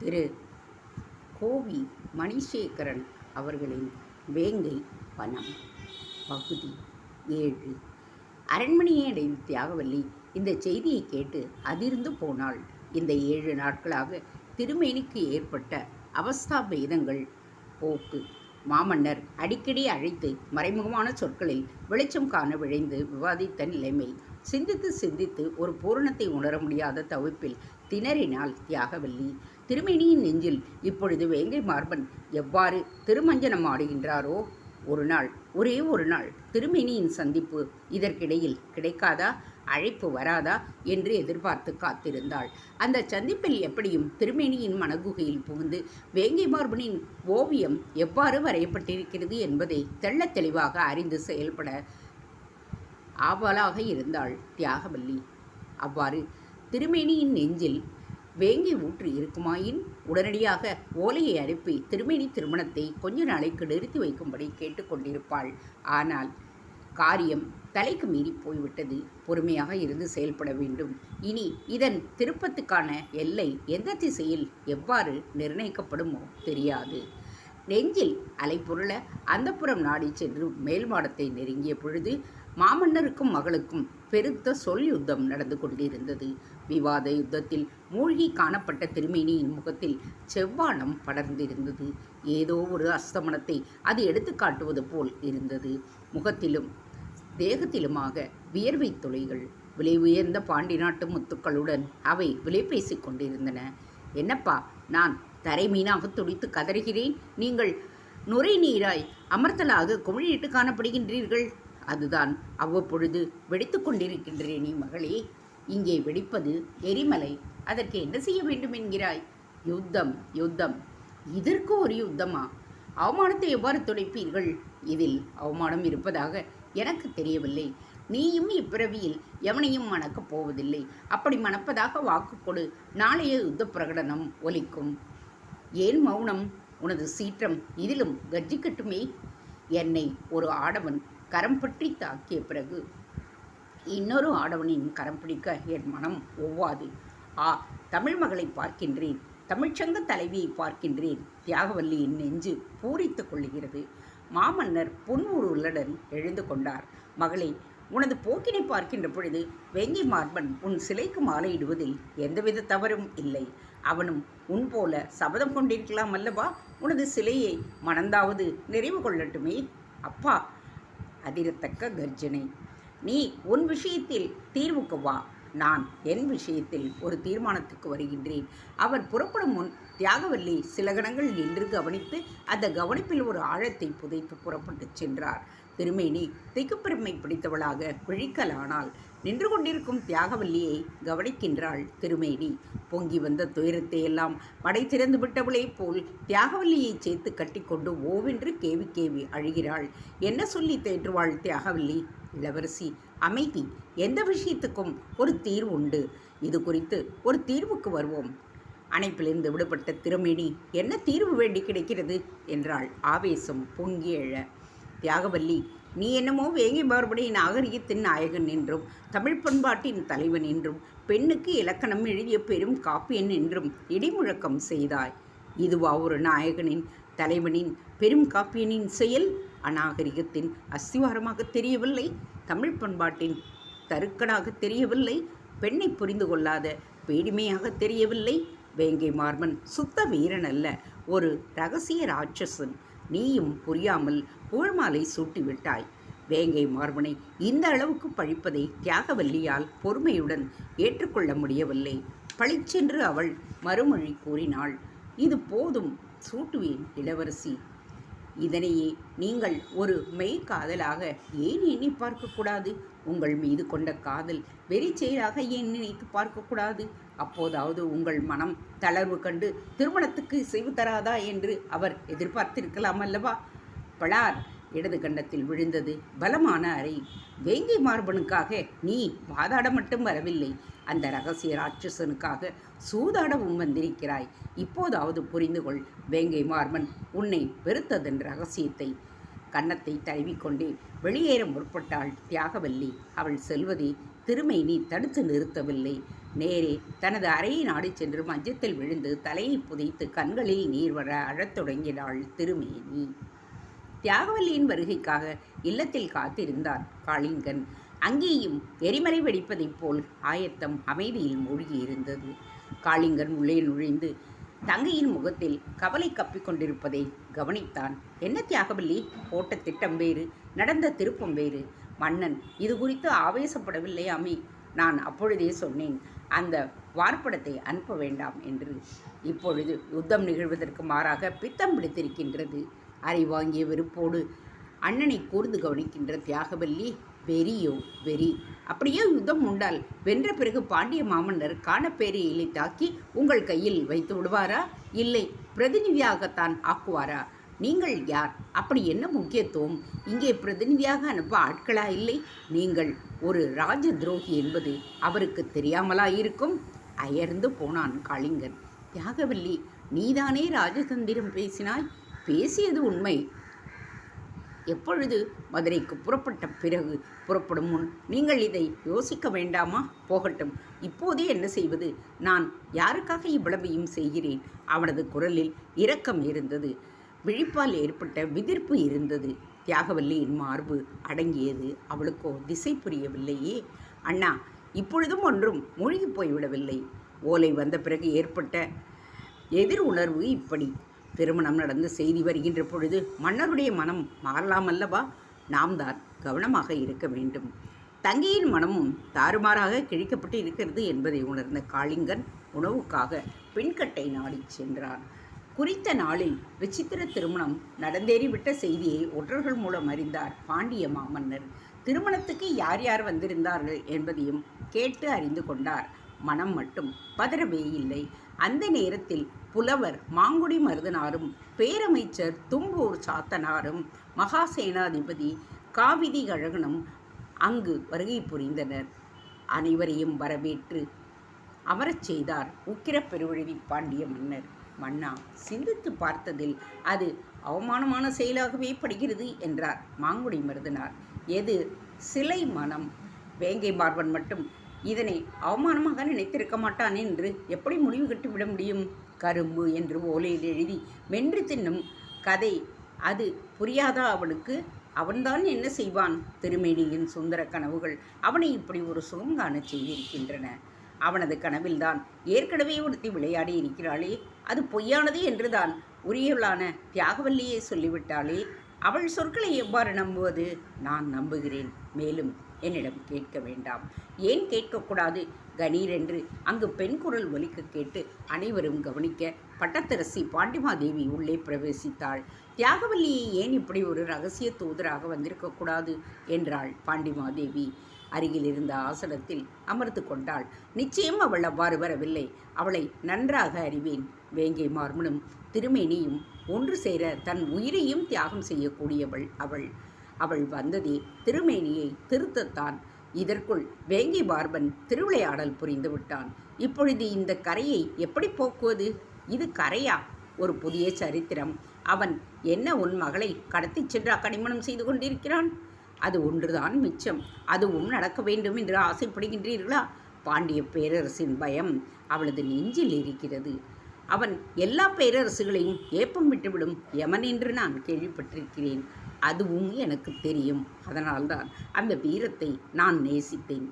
திரு. கோவி மணிசேகரன் அவர்களின் வேங்கை வனம் பகுதி ஏழு. அரண்மனையை அடைந்த தியாகவல்லி இந்த செய்தியை கேட்டு அதிர்ந்து போனாள். இந்த ஏழு நாட்களாக திருமேனிக்கு ஏற்பட்ட அவஸ்தா பேதங்கள் போக்கு மாமன்னர் அடிக்கடி அழைத்து மறைமுகமான சொற்களில் வெளிச்சம் காண விழைந்து விவாதித்த நிலைமை சிந்தித்து சிந்தித்து ஒரு பூரணத்தை உணர முடியாத தவிப்பில் திணறினாள் தியாகவல்லி. திருமேனியின் நெஞ்சில் இப்பொழுது வேங்கை மார்பன் எவ்வாறு திருமஞ்சனம் ஆடுகின்றாரோ ஒரு நாள் ஒரே ஒரு நாள் திருமேனியின் சந்திப்பு இதற்கிடையில் கிடைக்காதா? அழைப்பு வராதா? என்று எதிர்பார்த்து காத்திருந்தாள். அந்த சந்திப்பில் எப்படியும் திருமேனியின் மனகுகையில் புகுந்து வேங்கை மார்பனின் ஓவியம் எவ்வாறு வரையப்பட்டிருக்கிறது என்பதை தெள்ளத் தெளிவாக அறிந்து செயல்பட ஆவலாக இருந்தாள் தியாகவல்லி. அவ்வாறு திருமேனியின் நெஞ்சில் வேங்கை ஊற்று இருக்குமாயின்? உடனடியாக ஓலையை அனுப்பி திருமேனி திருமணத்தை கொஞ்ச நாளைக்கு நிறுத்தி வைக்கும்படி கேட்டுக்கொண்டிருப்பாள். ஆனால் காரியம் தலைக்கு மீறி போய்விட்டது. பொறுமையாக இருந்து செயல்பட வேண்டும். இனி இதன் திருப்பத்துக்கான எல்லை எந்த திசையில் எவ்வாறு நிர்ணயிக்கப்படுமோ தெரியாது. நெஞ்சில் அலைப்புரள அந்தப்புறம் நாடி சென்று மேல் மாடத்தை நெருங்கிய பொழுது மாமன்னருக்கும் மகளுக்கும் பெருத்த சொல் யுத்தம் நடந்து கொண்டிருந்தது. விவாத யுத்தத்தில் மூழ்கி காணப்பட்ட திருமேனியின் முகத்தில் செவ்வானம் படர்ந்திருந்தது. ஏதோ ஒரு அஸ்தமனத்தை அது எடுத்து காட்டுவது போல் இருந்தது. முகத்திலும் தேகத்திலுமாக வியர்வை துளைகள் விலை உயர்ந்த பாண்டி நாட்டு முத்துக்களுடன் அவை விலை பேசிக் கொண்டிருந்தன. என்னப்பா நான் தரை மீனாக துடித்து கதறுகிறேன். நீங்கள் நுரை நீராய் அமர்த்தலாக குமிழிட்டு காணப்படுகின்றீர்கள். அதுதான் அவ்வப்பொழுது வெடித்து நீ மகளே. இங்கே வெடிப்பது எரிமலை. அதற்கு என்ன செய்ய வேண்டும் என்கிறாய்? யுத்தம் யுத்தம். இதற்கு ஒரு யுத்தமா? அவமானத்தை எவ்வாறு துடைப்பீர்கள்? இதில் அவமானம் இருப்பதாக எனக்கு தெரியவில்லை. நீயும் இப்பிறவியில் எவனையும் மணக்கப் போவதில்லை. அப்படி மணப்பதாக வாக்கு கொடு. நாளைய யுத்த பிரகடனம் ஒலிக்கும். ஏன் மௌனம்? உனது சீற்றம் இதிலும் கர்ஜிக்கட்டுமே? என்னை ஒரு ஆடவன் கரம் பற்றி தாக்கிய பிறகு இன்னொரு ஆடவனின் கரம் பிடிக்க என் மனம் ஒவ்வாது. ஆ தமிழ் மகளை பார்க்கின்றேன். தமிழ்ச்சங்க தலைவியை பார்க்கின்றேன். தியாகவல்லியின் நெஞ்சு பூரித்துக் கொள்ளுகிறது. மாமன்னர் புன்முறுவலுடன் எழுந்து கொண்டார். மகளே உனது போக்கினை பார்க்கின்ற பொழுது வெங்கி மார்பன் உன் சிலைக்கு மாலையிடுவதில் எந்தவித தவறும் இல்லை. அவனும் உன் போல சபதம் கொண்டிருக்கலாம் அல்லவா? உனது சிலையை மணந்தாவது நிறைவு கொள்ளட்டுமே? அப்பா அதிரத்தக்க கர்ஜனை. நீ உன் விஷயத்தில் தீர்வுக்கு வா. நான் என் விஷயத்தில் ஒரு தீர்மானத்துக்கு வருகின்றேன். அவர் புறப்படும் முன் தியாகவல்லி சில கணங்கள் நின்று கவனித்து அந்த கவனிப்பில் ஒரு ஆழத்தை புதைத்து புறப்பட்டு சென்றார். திருமேனி திக்குப்பெருமை பிடித்தவளாக குழிக்கலானாள் நின்று கொண்டிருக்கும் தியாகவல்லியை கவனிக்கின்றாள் திருமேனி பொங்கி வந்த துயரத்தை எல்லாம் படை திறந்து விட்டவளே போல் தியாகவல்லியை சேர்த்து கட்டிக்கொண்டு ஓவென்று கேவி கேவி அழுகிறாள். என்ன சொல்லி தேற்றுவாள் தியாகவல்லி? இளவரசி அமைதி. எந்த விஷயத்துக்கும் ஒரு தீர்வு உண்டு. இது குறித்து ஒரு தீர்வுக்கு வருவோம். அணைப்பிலிருந்து விடுபட்ட திருமேனி என்ன தீர்வு வேண்டி கிடைக்கிறது? என்றாள். ஆவேசம் பொங்கி எழ தியாகவல்லி நீ என்னமோ வேங்கை மாறுபடி நாகரிகத்தின் நாயகன் என்றும் தமிழ் பண்பாட்டின் தலைவன் என்றும் பெண்ணுக்கு இலக்கணம் எழுதிய பெரும் காப்பியன் என்றும் இடிமுழக்கம் செய்தாய். இதுவா ஒரு நாயகனின் தலைவனின் பெரும் காப்பியனின் செயல்? அநாகரிகத்தின் அஸ்திவாரமாக தெரியவில்லை தமிழ் பண்பாட்டின் தருக்கடாக தெரியவில்லை பெண்ணை புரிந்து கொள்ளாத பேடிமையாக தெரியவில்லை வேங்கை மார்மன் சுத்த வீரன் அல்ல ஒரு ரகசிய ராட்சசன். நீயும் புரியாமல் புகழ்மாலை சூட்டிவிட்டாய். வேங்கை மார்பனை இந்த அளவுக்கு பழிப்பதை தியாகவல்லியால் பொறுமையுடன் ஏற்றுக்கொள்ள முடியவில்லை. பளிச்சென்று அவள் மறுமொழி கூறினாள் இது போதும் சூட்டுவேன் இளவரசி. இதனையே நீங்கள் ஒரு மெய் காதலாக ஏன் எண்ணி பார்க்கக்கூடாது உங்கள் மீது கொண்ட காதல் வெறி செயலாக ஏன் நினைத்து பார்க்கக்கூடாது அப்போதாவது உங்கள் மனம் தளர்வு கண்டு திருமணத்துக்கு செய்வு தராதா என்று அவர் எதிர்பார்த்திருக்கலாம் அல்லவா? பளார் இடது கண்டத்தில் விழுந்தது. பலமான அறை. வேங்கை மார்பனுக்காக நீ வாதாட மட்டும் வரவில்லை. அந்த ரகசிய ராட்சசனுக்காக சூதாடவும் வந்திருக்கிறாய். இப்போதாவது புரிந்து கொள் வேங்கை மார்பன் உன்னை வெறுத்ததன் ரகசியத்தை. கன்னத்தை தழுவிக்கொண்டே வெளியேற முற்பட்டாள் தியாகவல்லி. அவள் செல்வதை திருமை நீ தடுத்து நிறுத்தவில்லை. நேரே தனது அறையை நாடி சென்று மஞ்சத்தில் விழுந்து தலையை புதைத்து கண்களில் நீர் வர அழத் தொடங்கினாள் திருமேனி தியாகவல்லியின் வருகைக்காக இல்லத்தில் காத்திருந்தார் காளிங்கன் அங்கேயும் எரிமலை வெடிப்பதைப் போல் ஆயத்தம் அமைதியில் மூழ்கியிருந்தது. காளிங்கன் உள்ளே நுழைந்து தங்கையின் முகத்தில் கவலை கப்பிக்கொண்டிருப்பதை கவனித்தான். என்ன தியாகவல்லி? போட்ட திட்டம் வேறு நடந்த திருப்பம் வேறு. மன்னன் இது குறித்து ஆவேசப்படவில்லையாமே நான் அப்பொழுதே சொன்னேன் அந்த வார்ப்படத்தை அனுப்ப வேண்டாம் என்று. இப்பொழுது யுத்தம் நிகழ்வதற்கு மாறாக பித்தம் பிடித்திருக்கின்றது. அறிவாங்கிய வெறுப்போடு அண்ணனை கூர்ந்து கவனிக்கின்ற தியாகவல்லி வெறியோ வெறி. அப்படியே யுத்தம் உண்டால் வென்ற பிறகு பாண்டிய மாமன்னர் காணப்பேரையிலை தாக்கி உங்கள் கையில் வைத்து விடுவாரா? இல்லை பிரதிநிதியாகத்தான் ஆக்குவாரா? நீங்கள் யார்? அப்படி என்ன முக்கியத்துவம்? இங்கே பிரதிநிதியாக அனுப்ப ஆட்களா இல்லை? நீங்கள் ஒரு ராஜ துரோகி என்பது அவருக்கு தெரியாமலா இருக்கும்? அயர்ந்து போனான் காளிங்கன் தியாகவல்லி நீதானே ராஜதந்திரம் பேசினாய்? பேசியது உண்மை. எப்பொழுது மதுரைக்கு புறப்பட்ட பிறகு புறப்படும் முன் நீங்கள் இதை யோசிக்க வேண்டாமா? போகட்டும். இப்போதே என்ன செய்வது? நான் யாருக்காக இவ்வளவையும் செய்கிறேன்? அவனது குரலில் இரக்கம் இருந்தது. விழிப்பால் ஏற்பட்ட விதிர்ப்பு இருந்தது. தியாகவல்லியின் மார்பு அடங்கியது. அவளுக்கோ திசை புரியவில்லையே. அண்ணா இப்பொழுதும் ஒன்றும் மூழ்கி போய்விடவில்லை. ஓலை வந்த பிறகு ஏற்பட்ட எதிர் உணர்வு இப்படி. திருமணம் நடந்து செய்தி வருகின்ற பொழுது மன்னருடைய மனம் மாறலாம் அல்லவா நாம் தான் கவனமாக இருக்க வேண்டும். தங்கியின் மனமும் தாறுமாறாக கிழிக்கப்பட்டு இருக்கிறது என்பதை உணர்ந்த காளிங்கன் உணவுக்காக பின்கட்டை நாடி சென்றான். குறித்த நாளில் விசித்திர திருமணம் நடந்தேறிவிட்ட செய்தியை ஒற்றர்கள் மூலம் அறிந்தார் பாண்டிய மாமன்னர். திருமணத்துக்கு யார் யார் வந்திருந்தார்கள் என்பதையும் கேட்டு அறிந்து கொண்டார். மனம் மட்டும் பதறவே இல்லை. அந்த நேரத்தில் புலவர் மாங்குடி மருதனாரும் பேரமைச்சர் தும்பூர் சாத்தனாரும் மகாசேனாதிபதி காவிதி கழகனும் அங்கு வருகை புரிந்தனர். அனைவரையும் வரவேற்று அமரச் செய்தார் உக்கிர பெருவழி பாண்டிய மன்னர். மன்னா சிந்தித்து பார்த்ததில் அது அவமானமான செயலாகவே படுகிறது என்றார் மாங்குடி மருதனார். எது? சிலை மனம். வேங்கை மார்பன் மட்டும் இதனை அவமானமாக நினைத்திருக்க மாட்டான் என்று எப்படி முடிவு கட்டிவிட முடியும்? கரும்பு என்று ஓலையில் எழுதி மென்று தின்னும் கதை அது புரியாதா அவனுக்கு அவன்தான் என்ன செய்வான்? திருமேனியின் சுந்தர கனவுகள் அவனை இப்படி ஒரு சுகம் காணச் செய்திருக்கின்றன. அவனது கனவில்தான் ஏற்கனவே ஒருத்தி விளையாடி இருக்கிறாளே. அது பொய்யானது என்றுதான் உரியவளான தியாகவல்லியே சொல்லிவிட்டாளே. அவள் சொற்களை எவ்வாறு நம்புவது? நான் நம்புகிறேன். மேலும் என்னிடம் கேட்க வேண்டாம். ஏன் கேட்கக்கூடாது? கணீர் என்று அங்கு பெண் குரல் ஒலிக்க கேட்டு அனைவரும் கவனிக்க பட்டத்தரசி பாண்டிமாதேவி உள்ளே பிரவேசித்தாள். தியாகவல்லியை ஏன் இப்படி ஒரு ரகசிய தூதராக வந்திருக்கக்கூடாது என்றாள் பாண்டிமாதேவி. அருகில் இருந்த ஆசனத்தில் அமர்ந்து கொண்டாள். நிச்சயம் அவள் அவ்வாறு வரவில்லை. அவளை நன்றாக அறிவேன். வேங்கை மார்மனும் திருமேனியும் ஒன்று சேர தன் உயிரையும் தியாகம் செய்யக்கூடியவள் அவள். அவள் வந்ததே திருமேனியை திருத்தத்தான். இதற்குள் வேங்கி பார்பன் திருவிளையாடல் புரிந்து விட்டான் இப்பொழுது இந்த கரையை எப்படி போக்குவது? இது கரையா? ஒரு புதிய சரித்திரம். அவன் என்ன உன் மகளை கடத்திச் சென்று கனிமணம் செய்து கொண்டிருக்கிறான்? அது ஒன்றுதான் மிச்சம். அதுவும் நடக்க வேண்டும் என்று ஆசைப்படுகின்றீர்களா? பாண்டிய பேரரசின் பயம் அவளது நெஞ்சில் இருக்கிறது. அவன் எல்லா பேரரசுகளையும் ஏப்பம் விட்டுவிடும் யமன் என்று நான் கேள்விப்பட்டிருக்கிறேன். அதுவும் எனக்கு தெரியும். அதனால்தான் அந்த வீரத்தை நான் நேசித்தேன்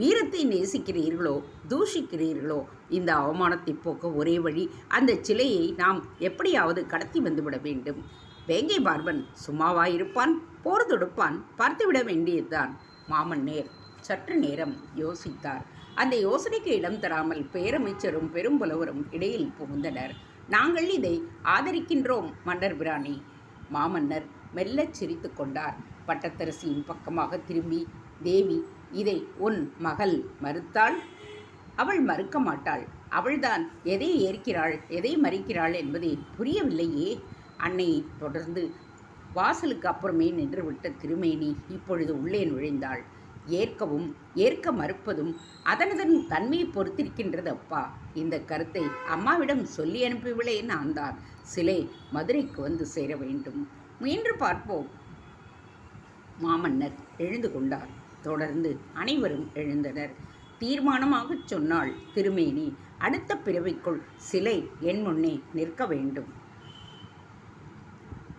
வீரத்தை நேசிக்கிறீர்களோ தூஷிக்கிறீர்களோ இந்த அவமானத்தை போக்க ஒரே வழி அந்த சிலையை நாம் எப்படியாவது கடத்தி வந்துவிட வேண்டும். வேங்கை பார்பன் சும்மாவாயிருப்பான் போர் தொடுப்பான் பார்த்துவிட வேண்டியதுதான். மாமன் நேர் சற்று நேரம் யோசித்தார். அந்த யோசனைக்கு இடம் தராமல் பேரமைச்சரும் பெரும்புலவரும் இடையில் புகுந்தனர். நாங்கள் இதை ஆதரிக்கின்றோம் மன்னர் பிராணி மாமன்னர் மெல்லச் சிரித்து கொண்டார். பட்டத்தரசியின் பக்கமாக திரும்பி தேவி இதை உன் மகள் மறுத்தாள்? அவள் மறுக்க மாட்டாள். அவள்தான் எதை ஏற்கிறாள் எதை மறிக்கிறாள் என்பதை புரியவில்லையே. அன்னையை தொடர்ந்து வாசலுக்கு அப்புறமே நின்றுவிட்ட திருமேனி இப்பொழுது உள்ளே நுழைந்தாள். ஏற்கவும் ஏற்க மறுப்பதும் அதனதன் தன்மையை பொறுத்திருக்கின்றது அப்பா இந்த கருத்தை அம்மாவிடம் சொல்லி அனுப்பிவிலே நான் தான் சிலை மதுரைக்கு வந்து சேர வேண்டும். முயன்று பார்ப்போம். மாமன்னர் எழுந்து கொண்டார். தொடர்ந்து அனைவரும் எழுந்தனர். தீர்மானமாகச் சொன்னாள் திருமேனி அடுத்த பிறவிக்குள் சிலை என் முன்னே நிற்க வேண்டும்.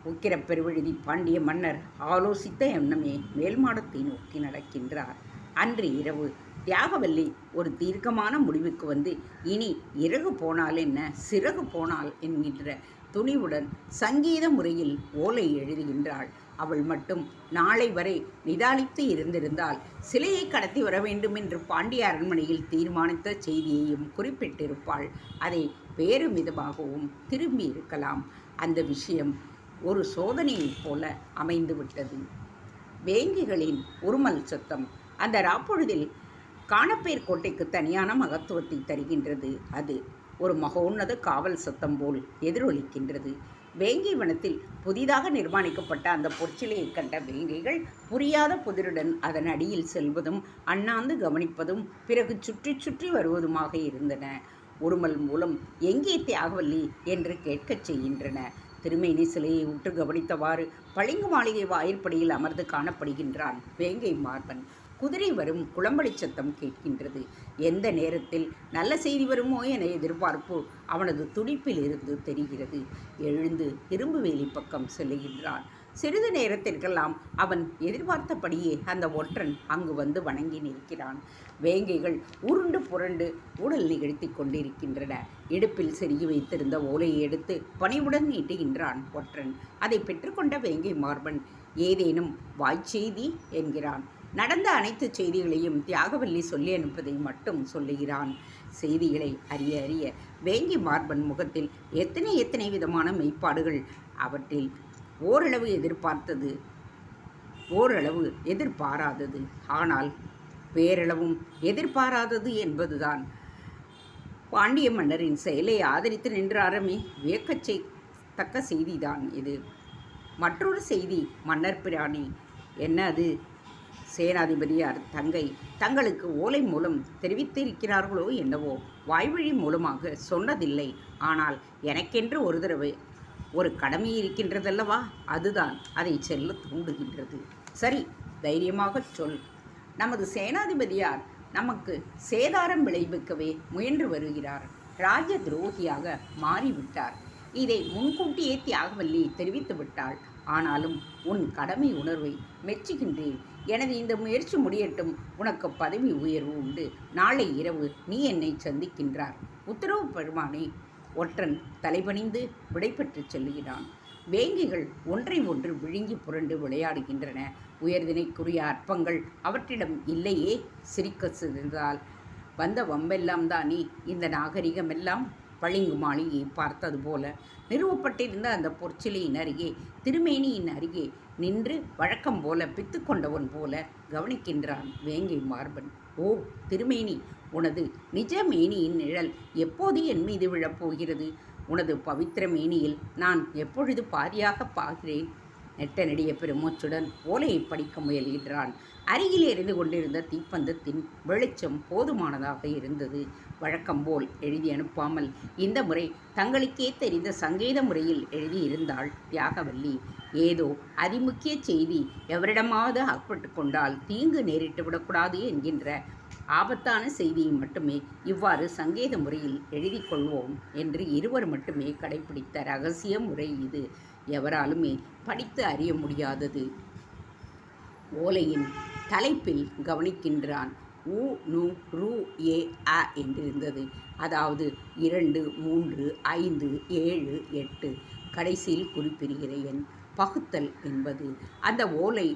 உக்கிரப் பெருவெழுதி பாண்டிய மன்னர் ஆலோசித்த எண்ணமே மேல்மாடத்தை நோக்கி நடக்கின்றார். அன்று இரவு தியாகவல்லி ஒரு தீர்க்கமான முடிவுக்கு வந்து இனி இறகு போனால் என்ன? சிறகு போனால் என்கின்ற துணிவுடன் சங்கீத முறையில் ஓலை எழுதுகின்றாள். அவள் மட்டும் நாளை வரை நிதானித்து இருந்திருந்தால் சிலையை கடத்தி வர வேண்டும் என்று பாண்டிய அரண்மனையில் தீர்மானித்த செய்தியையும் குறிப்பிட்டிருப்பாள். அதை வேறு விதமாகவும் திரும்பி இருக்கலாம் அந்த விஷயம் ஒரு சோதனையைப் போல அமைந்துவிட்டது வேங்கிகளின் உருமல் சத்தம் அந்த ராப்பொழுதில் காணப்பேர் கோட்டைக்கு தனியான மகத்துவத்தை தருகின்றது. அது ஒரு மகோன்னத காவல் சத்தம் போல் எதிரொலிக்கின்றது. வேங்கை வனத்தில் புதிதாக நிர்மாணிக்கப்பட்ட அந்த பொற்சிலையை கண்ட வேங்கைகள் புரியாத புதிருடன் அதன் அடியில் செல்வதும் அண்ணாந்து கவனிப்பதும் பிறகு சுற்றி சுற்றி வருவதுமாக இருந்தன. உருமல் மூலம் எங்கே தியாகவல்லி என்று கேட்கச் செய்கின்றன. திருமேனி சிலையை உற்று கவனித்தவாறு பளிங்கு மாளிகை வாயிற்படியில் அமர்ந்து காணப்படுகின்றான் வேங்கை மார்பன். குதிரை வரும் குளம்பளி சத்தம் கேட்கின்றது. எந்த நேரத்தில் நல்ல செய்தி வருமோ என எதிர்பார்ப்பு அவனது துடிப்பில் இருந்து தெரிகிறது. எழுந்து இரும்பு வேலி பக்கம் செல்லுகின்றான். சிறிது நேரத்திற்கெல்லாம் அவன் எதிர்பார்த்தபடியே அந்த ஒற்றன் அங்கு வந்து வணங்கி நிற்கிறான். வேங்கைகள் உருண்டு புரண்டு உடல் நிகழ்த்தி கொண்டிருக்கின்றன. இடுப்பில் செருகி வைத்திருந்த ஓலையை எடுத்து பணிவுடன் நீட்டுகின்றான் ஒற்றன். அதை பெற்றுக்கொண்ட வேங்கை மார்பன் ஏதேனும் வாய்ச்செய்தி என்கிறான். நடந்த அனைத்து செய்திகளையும் தியாகவல்லி சொல்லி அனுப்பதை மட்டும் சொல்லுகிறான். செய்திகளை அறிய அறிய வேங்கி மார்பன் முகத்தில் எத்தனை எத்தனை விதமான மெய்ப்பாடுகள் அவற்றில் ஓரளவு எதிர்பார்த்தது ஓரளவு எதிர்பாராதது. ஆனால் பேரளவும் எதிர்பாராதது என்பதுதான். பாண்டிய மன்னரின் செயலை ஆதரித்து நின்றாரமே வியக்கச்சை தக்க செய்திதான் இது. மற்றொரு செய்தி மன்னர் பிராணி. என்ன அது? சேனாதிபதியார் தங்கை தங்களுக்கு ஓலை மூலம் தெரிவித்திருக்கிறார்களோ என்னவோ வாய்வழி மூலமாக சொன்னதில்லை. ஆனால் எனக்கென்று ஒரு தடவை ஒரு கடமை இருக்கின்றதல்லவா? அதுதான் அதை செல்ல தூண்டுகின்றது. சரி தைரியமாக சொல். நமது சேனாதிபதியார் நமக்கு சேதாரம் விளைவிக்கவே முயன்று வருகிறார். ராஜ துரோகியாக மாறிவிட்டார். இதை முன்கூட்டியே தியாகவல்லி தெரிவித்து விட்டாள். ஆனாலும் உன் கடமை உணர்வை மெச்சுகின்றேன். எனது இந்த முயற்சி முடியட்டும். உனக்கு பதவி உயர்வு உண்டு. நாளை இரவு நீ என்னை சந்திக்கின்றார். உத்தரவு பெருமானே ஒற்றன் தலைபணிந்து விடைபெற்றுச் செல்லுகிறான். வேங்கிகள் ஒன்றை ஒன்று விழுங்கி புரண்டு விளையாடுகின்றன. உயர்தினைக்குரிய அற்பங்கள் அவற்றிடம் இல்லையே. சிரிக்க சிறந்தால் வந்த வம்பெல்லாம் தானே. இந்த நாகரிகமெல்லாம் பளிங்கு மாளிகையை பார்த்தது போல. நிறுவப்பட்டிருந்த அந்த பொற்சிலையின் அருகே திருமேனியின் அருகே நின்று வழக்கம் போல பித்து கொண்டவன் போல கவனிக்கின்றான் வேங்கை மார்பன். ஓ திருமேனி உனது நிஜ மேனியின் நிழல் எப்போது என் மீது விழப்போகிறது? உனது பவித்திர மேனியில் நான் எப்பொழுது பாதியாக பார்க்கிறேன் நெட்ட நெடிய பெருமூச்சுடன் ஓலையை படிக்க முயல்கின்றான். அருகில் எரிந்து கொண்டிருந்த தீப்பந்தத்தின் வெளிச்சம் போதுமானதாக இருந்தது. வழக்கம் போல் எழுதி அனுப்பாமல் இந்த முறை தங்களுக்கே தெரிந்த சங்கீத முறையில் எழுதியிருந்தாள் தியாகவல்லி. ஏதோ அதிமுக்கிய செய்தி எவரிடமாவது அகப்பட்டு கொண்டால் தீங்கு நேரிட்டு விடக்கூடாது என்கின்ற ஆபத்தான செய்தியை மட்டுமே இவ்வாறு சங்கேத முறையில் எழுதி கொள்வோம் என்று இருவர் மட்டுமே கடைபிடித்த ரகசிய முறை இது. எவராலுமே படித்து அறிய முடியாதது. ஓலையின் தலைப்பில் கவனிக்கின்றான். உ நு ரு ஏ அ என்றிருந்தது. அதாவது இரண்டு மூன்று ஐந்து ஏழு எட்டு கடைசியில் குறிப்பிடுகிற எண் பகுத்தல் என்பது அந்த ஓலை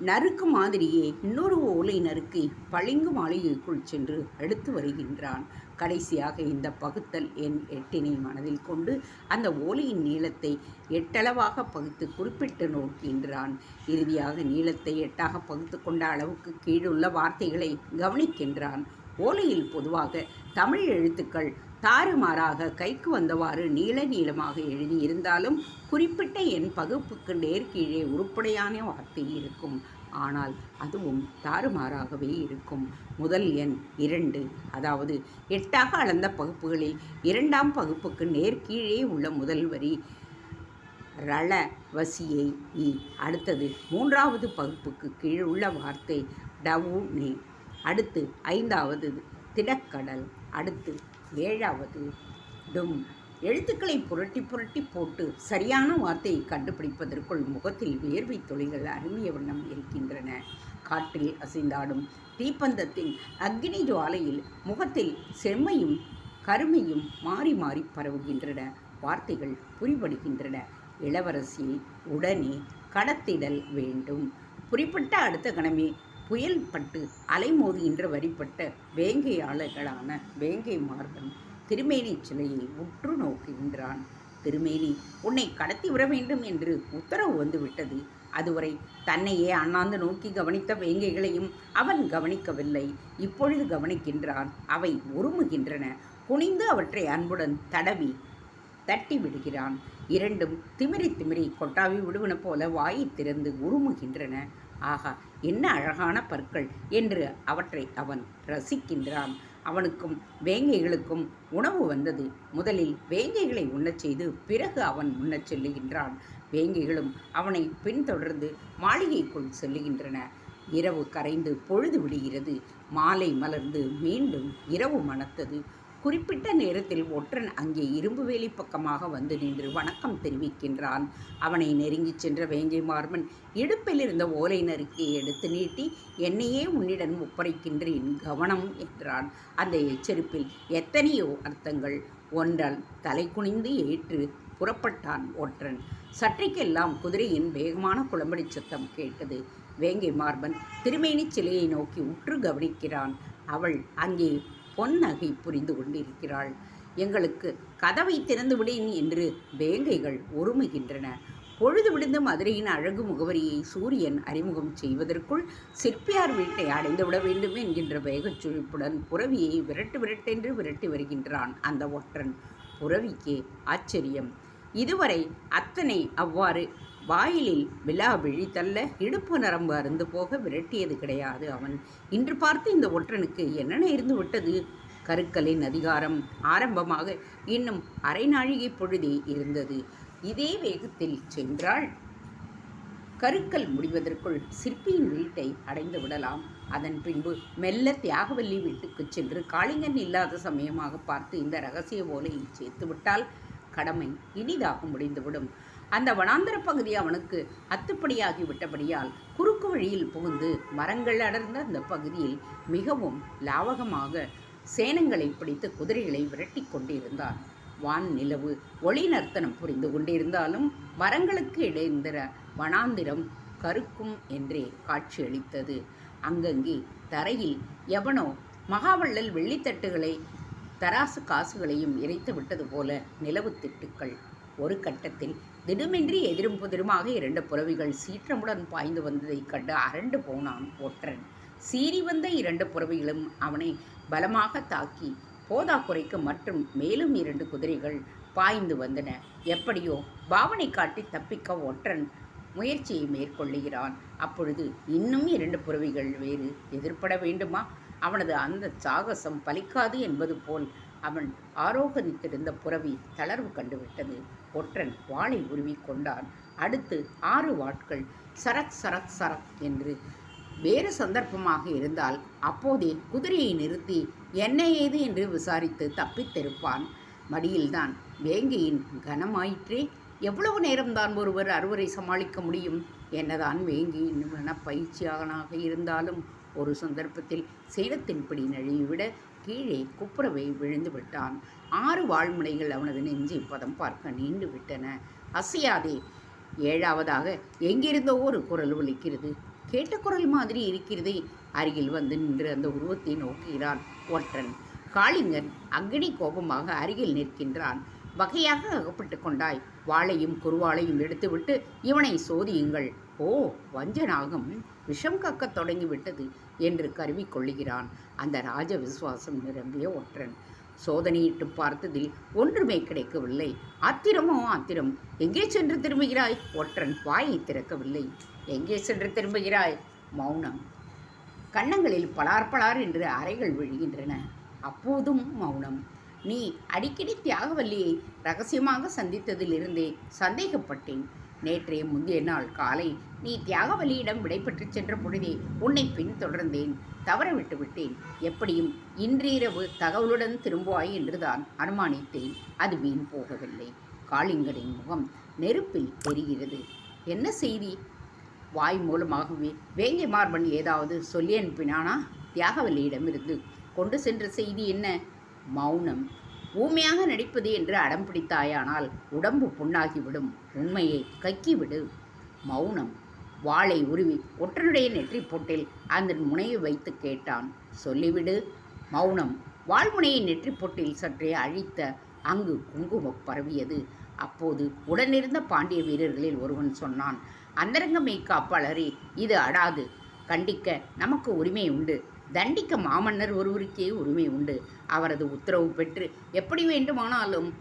நறுக்கு மாதிரியே இன்னொரு ஓலை நறுக்கி பளிங்கு மாளிகைக்குள் சென்று எடுத்து வருகின்றான். கடைசியாக இந்த பகுத்தல் என் எட்டினை மனதில் கொண்டு அந்த ஓலையின் நீளத்தை எட்டளவாக பகுத்து குறிப்பிட்டு நோக்கின்றான். இறுதியாக நீளத்தை எட்டாக பகுத்து கொண்ட அளவுக்கு கீழுள்ள வார்த்தைகளை கவனிக்கின்றான். ஓலையில் பொதுவாக தமிழ் எழுத்துக்கள் தாறுமாறாக கைக்கு வந்தவாறு நீள நீளமாக எழுதியிருந்தாலும் குறிப்பிட்ட என் பகுப்புக்கு நேர்கீழே உருப்படையான வார்த்தை இருக்கும். ஆனால் அதுவும் தாறுமாறாகவே இருக்கும். முதல் எண் இரண்டு. அதாவது எட்டாக அளந்த பகுப்புகளில் இரண்டாம் பகுப்புக்கு நேர்கீழே உள்ள முதல் வரி ரள வசியை இ. அடுத்தது மூன்றாவது பகுப்புக்கு கீழ் உள்ள வார்த்தை டவு நே அடுத்து ஐந்தாவது திடக்கடல். அடுத்து ஏழாவது டும். எழுத்துக்களை புரட்டி புரட்டி போட்டு சரியான வார்த்தையை கண்டுபிடிப்பதற்குள் முகத்தில் வேர்வை துளிகள் அருமிய வண்ணம் இருக்கின்றன. காற்றில் அசைந்தாடும் தீப்பந்தத்தின் அக்னி ஜுவாலையில் முகத்தில் செம்மையும் கருமையும் மாறி மாறி பரவுகின்றன. வார்த்தைகள் புரிபடுகின்றன. இளவரசியை உடனே கடத்திடல் வேண்டும். குறிப்பிட்ட அடுத்த கணமே புயல் பட்டு அலைமோதுகின்ற வரிப்பட்ட வேங்கையாளர்களான வேங்கை மார்பன் திருமேனி சிலையை உற்று நோக்குகின்றான் திருமேனி உன்னை கடத்தி விட வேண்டும் என்று உத்தரவு வந்துவிட்டது. அதுவரை தன்னையே அண்ணாந்து நோக்கி கவனித்த வேங்கைகளையும் அவன் கவனிக்கவில்லை. இப்பொழுது கவனிக்கின்றான். அவை உருமுகின்றன. குனிந்து அவற்றை அன்புடன் தடவி தட்டி விடுகிறான். இரண்டும் திமிரி திமிரி கொட்டாவி விடுவன போல வாயை திறந்து உருமுகின்றன. ஆகா என்ன அழகான பற்கள் என்று அவற்றை அவன் ரசிக்கின்றான். அவனுக்கும் வேங்கைகளுக்கும் உணவு வந்தது. முதலில் வேங்கைகளை உண்ணச் செய்து பிறகு அவன் உண்ணச் செல்லுகின்றான். வேங்கைகளும் அவனை பின்தொடர்ந்து மாளிகைக்குள் செல்லுகின்றன. இரவு கரைந்து பொழுது விடுகிறது. மாலை மலர்ந்து மீண்டும் இரவு மணத்தது. குறிப்பிட்ட நேரத்தில் ஒற்றன் அங்கே இரும்பு வேலி பக்கமாக வந்து நின்று வணக்கம் தெரிவிக்கின்றான். அவனை நெருங்கிச் சென்ற வேங்கை மார்மன் இடுப்பில் இருந்த ஓலை நறுக்கியை எடுத்து நீட்டி என்னையே உன்னிடம் ஒப்படைக்கின்றேன் கவனம் என்றான். அந்த எச்சரிப்பில் எத்தனையோ அர்த்தங்கள். ஒன்றால் தலை குனிந்து ஏற்று புறப்பட்டான் ஒற்றன். சற்றைக்கெல்லாம் குதிரையின் வேகமான குளம்படி சத்தம் கேட்டது. வேங்கை மார்பன் திருமேனி சிலையை நோக்கி உற்று கவனிக்கிறான். அவள் அங்கே பொன்னகை புரிந்து கொண்டிருக்கிறாள். எங்களுக்கு கதவை திறந்து விடேன் என்று வேங்கைகள் ஒருமுகின்றன. பொழுது விழுந்த மதுரையின் அழகு முகவரியை சூரியன் அறிமுகம் செய்வதற்குள் சிற்பியார் வீட்டை அடைந்து விட வேண்டும் என்கின்ற வேகச் சுழிப்புடன் புறவியை விரட்டு விரட்டென்று விரட்டி வருகின்றான் அந்த ஒற்றன். புறவிக்கே ஆச்சரியம். இதுவரை அத்தனை அவ்வாறு வாயிலில் விழா விழித்தள்ள இடுப்பு நரம்பு அருந்து போக விரட்டியது கிடையாது அவன். இன்று பார்த்து இந்த ஒற்றனுக்கு என்னென்ன இருந்து விட்டது? கருக்களின் அதிகாரம் ஆரம்பமாக இன்னும் அரை நாழிகை பொழுதே இருந்தது. இதே வேகத்தில் சென்றாள். கருக்கள் முடிவதற்குள் சிற்பியின் வீட்டை அடைந்து விடலாம். அதன் பின்பு மெல்ல தியாகவல்லி வீட்டுக்குச் சென்று காளிங்கன் இல்லாத சமயமாக பார்த்து இந்த ரகசிய ஓலையை சேர்த்து விட்டால் கடமை இனிதாக முடிந்துவிடும். அந்த வனாந்தர பகுதி அவனுக்கு அத்துப்படியாகி விட்டபடியால் குறுக்கு வழியில் புகுந்து மரங்கள் அடர்ந்த அந்த பகுதியில் மிகவும் லாவகமாக சேனங்களை பிடித்து குதிரைகளை விரட்டி கொண்டிருந்தான். வான் நிலவு ஒளி நர்த்தனம் புரிந்து கொண்டிருந்தாலும் மரங்களுக்கு இடைந்திர வனாந்திரம் கருக்கும் என்றே காட்சியளித்தது அங்கங்கே தரையில் எவனோ மகாவள்ளல் வெள்ளித்தட்டுகளை தராசு காசுகளையும் இறைத்து விட்டது போல நிலவு திட்டுக்கள் ஒரு கட்டத்தில் திடுமென்றி எதிரும் புதிருமாக இரண்டு புறவிகள் சீற்றமுடன் பாய்ந்து வந்ததைக் கண்டு அரண்டு போனான் ஒற்றன். சீறி வந்த இரண்டு புறவிகளும் அவனை பலமாக தாக்கி போதாக்குறைக்கு மற்றும் மேலும் இரண்டு குதிரைகள் பாய்ந்து வந்தன. எப்படியோ பாவனை காட்டி தப்பிக்க ஒற்றன் முயற்சியை மேற்கொள்ளுகிறான். அப்பொழுது இன்னும் இரண்டு புறவிகள் வேறு எதிர்ப்பட வேண்டுமா? அவனது அந்த சாகசம் பலிக்காது என்பது போல் அவன் ஆரோகணித்திருந்த புறவி தளர்வு கண்டுவிட்டது. ஒற்றன் வாளை உருவி கொண்டான். அடுத்து ஆறு வாட்கள் சரக் சரக் சரக் என்று வேறு சந்தர்ப்பமாக இருந்தால் அப்போதே குதிரையை நிறுத்தி என்ன ஏது? என்று விசாரித்து தப்பித்திருப்பான் மடியில்தான் வேங்கையின் கனமாயிற்றே. எவ்வளவு நேரம்தான் ஒருவர் அறுவரை சமாளிக்க முடியும்? என்னதான் வேங்கியின் பயிற்சியாகனாக இருந்தாலும் ஒரு சந்தர்ப்பத்தில் சேலத்தின்படி நழுவிவிட கீழே குப்புறவை விழுந்து விட்டான். ஆறு வாழ்முனைகள் அவனது நெஞ்சு பதம் பார்க்க நீண்டு விட்டன. அசையாதே ஏழாவதாக எங்கிருந்தோ ஒரு குரல் ஒலிக்கிறது. கேட்ட குரல் மாதிரி இருக்கிறதே. அருகில் வந்து நின்று அந்த உருவத்தை நோக்குகிறான் ஒற்றன். காளிங்கன் அக்னி கோபமாக அருகில் நிற்கின்றான். வகையாக அகப்பட்டு கொண்டாய். வாளையும் குருவாளையும் எடுத்துவிட்டு இவனை சோதியுங்கள். ஓ வஞ்சனாகம். விஷம் கக்கத் தொடங்கிவிட்டது என்று கருவிக்கொள்ளுகிறான் அந்த ராஜ விசுவாசம் நிரம்பிய ஒற்றன். சோதனையிட்டு பார்த்ததில் ஒன்றுமே கிடைக்கவில்லை. ஆத்திரமோ ஆத்திரம்! எங்கே சென்று திரும்புகிறாய்? ஒற்றன் வாயை திறக்கவில்லை. எங்கே சென்று திரும்புகிறாய்? மௌனம். கன்னங்களில் பலார் பலார் என்று அறைகள் விழுகின்றன. அப்போதும் மௌனம். நீ அடிக்கடி தியாகவல்லியை ரகசியமாக சந்தித்ததிலிருந்தே சந்தேகப்பட்டேன். நேற்றைய முந்தைய நாள் காலை நீ தியாகவலியிடம் விடைபெற்றுச் சென்ற பொழுதே உன்னை பின்தொடர்ந்தேன். தவற விட்டு விட்டேன். எப்படியும் இன்றிரவு தகவலுடன் திரும்புவாய் என்றுதான் அனுமானித்தேன். அது வீண் போகவில்லை. காளிங்கரின் முகம் நெருப்பில் தெரிகிறது என்ன செய்தி? வாய் மூலமாகவே வேங்கை மார்பன் ஏதாவது சொல்லி அனுப்பினானா? தியாகவல்லியிடமிருந்து கொண்டு சென்ற செய்தி என்ன? மௌனம். ஊமையாக நடிப்பது என்று அடம் பிடித்தாயானால் உடம்பு புண்ணாகிவிடும். உண்மையை கக்கிவிடு மௌனம். வாளை உருவி ஒற்றனுடைய நெற்றி போட்டில் அந்த முனையை வைத்து கேட்டான். சொல்லிவிடு. மௌனம். வாழ்முனையை நெற்றி போட்டில் சற்றே அழித்த அங்கு குங்குமம் பரவியது. அப்போது உடனிருந்த பாண்டிய வீரர்களில் ஒருவன் சொன்னான் அந்தரங்கமை காப்பாளரே இது அடாது. கண்டிக்க நமக்கு உரிமை உண்டு. தண்டிக்க மாமன்னர் ஒருவருக்கே உரிமை உண்டு. அவரது உத்தரவு பெற்று எப்படி வேண்டுமானாலும்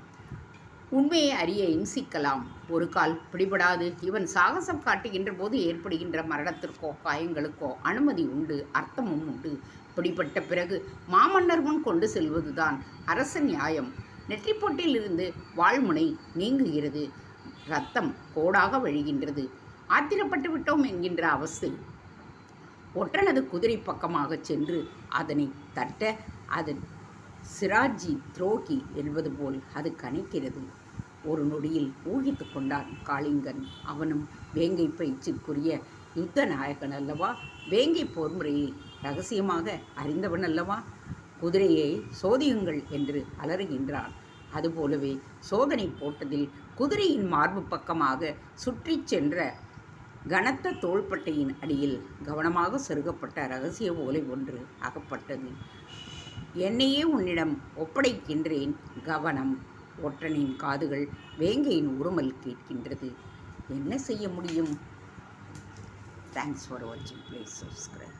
உண்மையை அறிய இம்சிக்கலாம். ஒரு கால் பிடிபடாது. இவன் சாகசம் காட்டுகின்ற போது ஏற்படுகின்ற மரணத்திற்கோ காயங்களுக்கோ அனுமதி உண்டு அர்த்தமும் உண்டு. பிடிபட்ட பிறகு மாமன்னர் முன் கொண்டு செல்வதுதான் அரச நியாயம். நெற்றிப்பொட்டிலிருந்து வாழ்முனை நீங்குகிறது. ரத்தம் கோடாக வழிகின்றது. ஆத்திரப்பட்டு விட்டோம் என்கின்ற அவஸ்தை ஒற்றனது குதிரை பக்கமாக சென்று அதனை தட்ட அதன் சிராஜி துரோகி என்பது போல் அது கணிக்கிறது ஒரு நொடியில் ஊகித்து கொண்டான் காளிங்கன். அவனும் வேங்கை பயிற்சிக்குரிய யுத்த நாயகன் அல்லவா? வேங்கை போர்முறையை ரகசியமாக அறிந்தவன் அல்லவா? குதிரையை சோதியுங்கள் என்று அலறுகின்றான். அதுபோலவே சோதனை போட்டதில் குதிரையின் மார்பு பக்கமாக சுற்றிச் சென்ற கனத்த தோள்பட்டையின் அடியில் கவனமாக செருகப்பட்ட ரகசிய ஓலை ஒன்று அகப்பட்டது. என்னையே உன்னிடம் ஒப்படைக்கின்றேன் கவனம். ஒற்றனின் காதுகள் வேங்கையின் உருமல் கேட்கின்றது. என்ன செய்ய முடியும்? தேங்க்ஸ் ஃபார் வாட்சிங் ப்ளீஸ் சப்ஸ்கிரைப்